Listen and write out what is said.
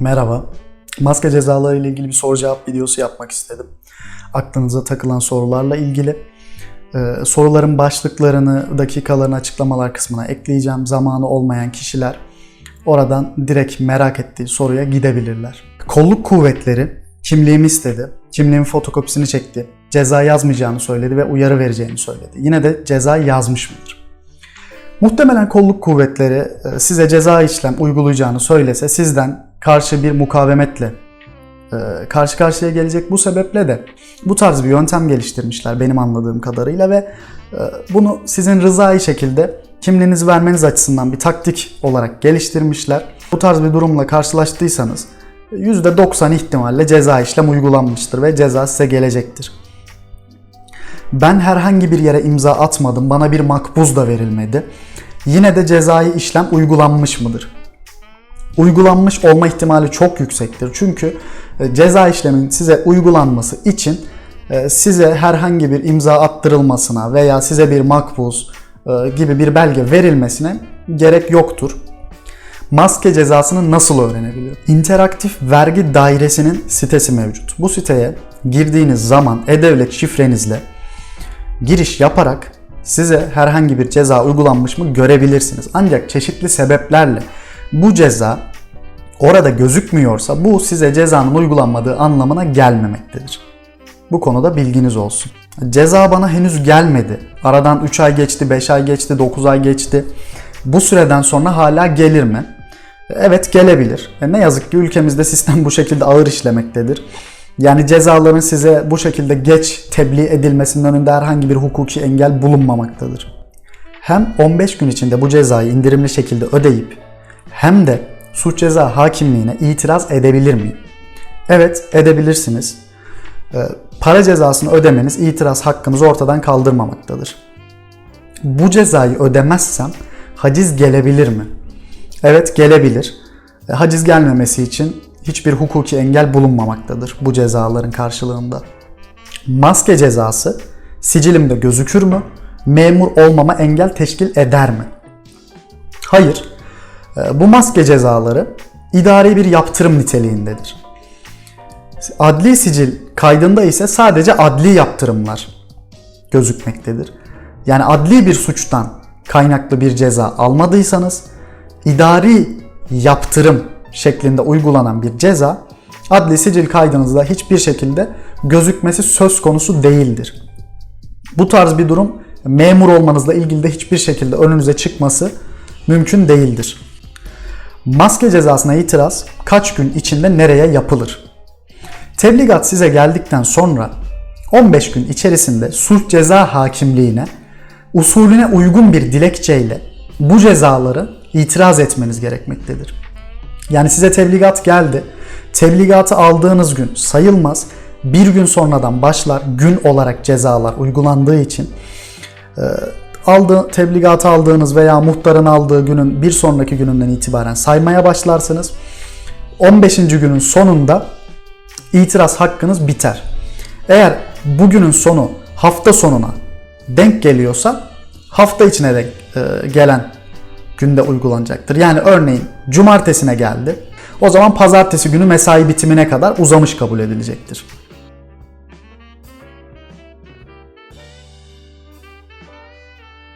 Merhaba. Maske cezaları ile ilgili bir soru cevap videosu yapmak istedim. Aklınıza takılan sorularla ilgili. Ee, soruların başlıklarını, dakikalarını açıklamalar kısmına ekleyeceğim. Zamanı olmayan kişiler oradan direkt merak ettiği soruya gidebilirler. Kolluk kuvvetleri kimliğimi istedi. Kimliğimin fotokopisini çekti. Ceza yazmayacağını söyledi ve uyarı vereceğini söyledi. Yine de ceza yazmış mıdır? Muhtemelen kolluk kuvvetleri e, size ceza işlem uygulayacağını söylese sizden karşı bir mukavemetle e, karşı karşıya gelecek. Bu sebeple de bu tarz bir yöntem geliştirmişler benim anladığım kadarıyla ve e, bunu sizin rızai şekilde kimliğinizi vermeniz açısından bir taktik olarak geliştirmişler. Bu tarz bir durumla karşılaştıysanız %90 ihtimalle ceza işlem uygulanmıştır ve ceza size gelecektir. Ben herhangi bir yere imza atmadım. Bana bir makbuz da verilmedi. Yine de cezai işlem uygulanmış mıdır? Uygulanmış olma ihtimali çok yüksektir. Çünkü e, ceza işlemin size uygulanması için e, size herhangi bir imza attırılmasına veya size bir makbuz e, gibi bir belge verilmesine gerek yoktur. Maske cezasını nasıl öğrenebilirim? İnteraktif Vergi Dairesi'nin sitesi mevcut. Bu siteye girdiğiniz zaman e-devlet şifrenizle giriş yaparak size herhangi bir ceza uygulanmış mı görebilirsiniz. Ancak çeşitli sebeplerle bu ceza orada gözükmüyorsa bu size cezanın uygulanmadığı anlamına gelmemektedir. Bu konuda bilginiz olsun. Ceza bana henüz gelmedi. Aradan 3 ay geçti, 5 ay geçti, 9 ay geçti. Bu süreden sonra hala gelir mi? Evet gelebilir. E ne yazık ki ülkemizde sistem bu şekilde ağır işlemektedir. Yani cezaların size bu şekilde geç tebliğ edilmesinin önünde herhangi bir hukuki engel bulunmamaktadır. Hem 15 gün içinde bu cezayı indirimli şekilde ödeyip hem de suç ceza hakimliğine itiraz edebilir miyim? Evet edebilirsiniz. Ee, para cezasını ödemeniz itiraz hakkınızı ortadan kaldırmamaktadır. Bu cezayı ödemezsem haciz gelebilir mi? Evet gelebilir. E, Haciz gelmemesi için hiçbir hukuki engel bulunmamaktadır bu cezaların karşılığında. Maske cezası sicilimde gözükür mü? Memur olmama engel teşkil eder mi? Hayır. E, Bu maske cezaları idari bir yaptırım niteliğindedir. Adli sicil kaydında ise sadece adli yaptırımlar gözükmektedir. Yani adli bir suçtan kaynaklı bir ceza almadıysanız idari yaptırım şeklinde uygulanan bir ceza adli sicil kaydınızda hiçbir şekilde gözükmesi söz konusu değildir. Bu tarz bir durum memur olmanızla ilgili de hiçbir şekilde önünüze çıkması mümkün değildir. Maske cezasına itiraz kaç gün içinde nereye yapılır? Tebligat size geldikten sonra 15 gün içerisinde sulh ceza hakimliğine usulüne uygun bir dilekçeyle bu cezaları itiraz etmeniz gerekmektedir. Yani size tebligat geldi. Tebligatı aldığınız gün sayılmaz. Bir gün sonradan başlar gün olarak cezalar uygulandığı için aldığı, tebligatı aldığınız veya muhtarın aldığı günün bir sonraki gününden itibaren saymaya başlarsınız. 15. günün sonunda itiraz hakkınız biter. Eğer bugünün sonu hafta sonuna denk geliyorsa hafta içine de e, gelen günde uygulanacaktır. Yani örneğin cumartesine geldi. O zaman pazartesi günü mesai bitimine kadar uzamış kabul edilecektir.